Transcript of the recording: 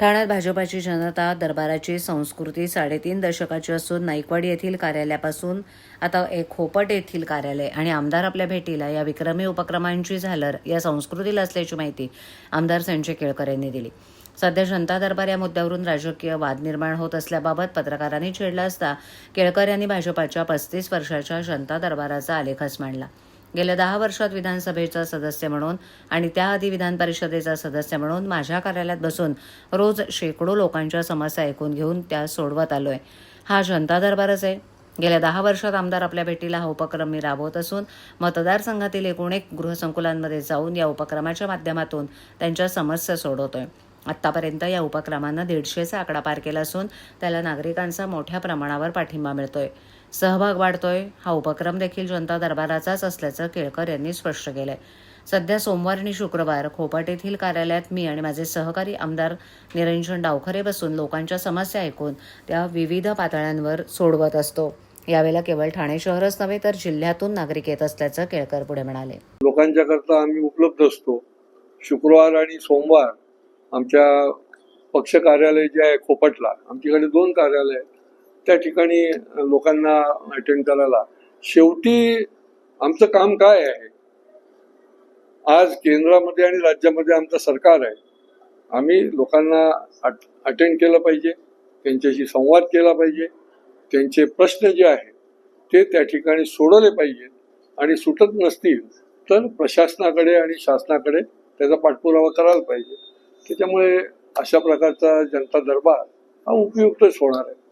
ठाण्यात भाजपाची जनता दरबाराची संस्कृती साडेतीन दशकाची असून नाईकवाडी येथील कार्यालयापासून आता एक खोपट येथील कार्यालय आणि आमदार आपल्या भेटीला या विक्रमी उपक्रमांची झालर या संस्कृतीला असल्याची माहिती आमदार संजय केळकर यांनी दिली. सध्या जनता दरबार या मुद्द्यावरून राजकीय वाद निर्माण होत असल्याबाबत पत्रकारांनी छेडला असता केळकर यांनी भाजपाच्या पस्तीस वर्षाच्या जनता दरबाराचा आलेखच मांडला. गेल्या दहा वर्षात विधानसभेचा सदस्य म्हणून आणि त्याआधी विधान परिषदेचा सदस्य म्हणून माझ्या कार्यालयात बसून रोज शेकडो लोकांच्या समस्या ऐकून घेऊन त्या सोडवत आलोय. हा जनता दरबारच आहे. गेल्या दहा वर्षात आमदार आपल्या भेटीला हा उपक्रम मी राबवत असून मतदारसंघातील एकूण एक गृहसंकुलांमध्ये जाऊन या उपक्रमाच्या माध्यमातून त्यांच्या समस्या सोडवतोय. आत्तापर्यंत या उपक्रमानं दीडशेचा आकडा पार केला असून त्याला नागरिकांचा मोठ्या प्रमाणावर पाठिंबा मिळतोय. सहभाग वाढतोय. हा उपक्रम देखील जनता दरबाराचाच असल्याचं केळकर यांनी स्पष्ट केलंय. सध्या सोमवार आणि शुक्रवार खोपाट येथील कार्यालयात मी आणि माझे सहकारी आमदार निरंजन डावखरे बसून लोकांच्या समस्या ऐकून त्या विविध पातळ्यांवर सोडवत असतो. यावेळेला केवळ ठाणे शहरच नव्हे तर जिल्ह्यातून नागरिक येत असल्याचं केळकर पुढे म्हणाले. लोकांच्या करता आम्ही उपलब्ध असतो. शुक्रवार आणि सोमवार आमच्या पक्ष कार्यालय जे आहे खोपटला आमच्याकडे दोन कार्यालय आहेत. त्या ठिकाणी लोकांना अटेंड करायला. शेवटी आमचं काम काय आहे? आज केंद्रामध्ये आणि राज्यामध्ये आमचं सरकार आहे. आम्ही लोकांना अटेंड केलं पाहिजे त्यांच्याशी संवाद केला पाहिजे त्यांचे प्रश्न जे आहेत ते त्या ठिकाणी सोडवले पाहिजेत. आणि सुटत नसतील तर प्रशासनाकडे आणि शासनाकडे त्याचा पाठपुरावा करायला पाहिजे. त्याच्यामुळे अशा प्रकारचा जनता दरबार हा उपयुक्तच होणार आहे.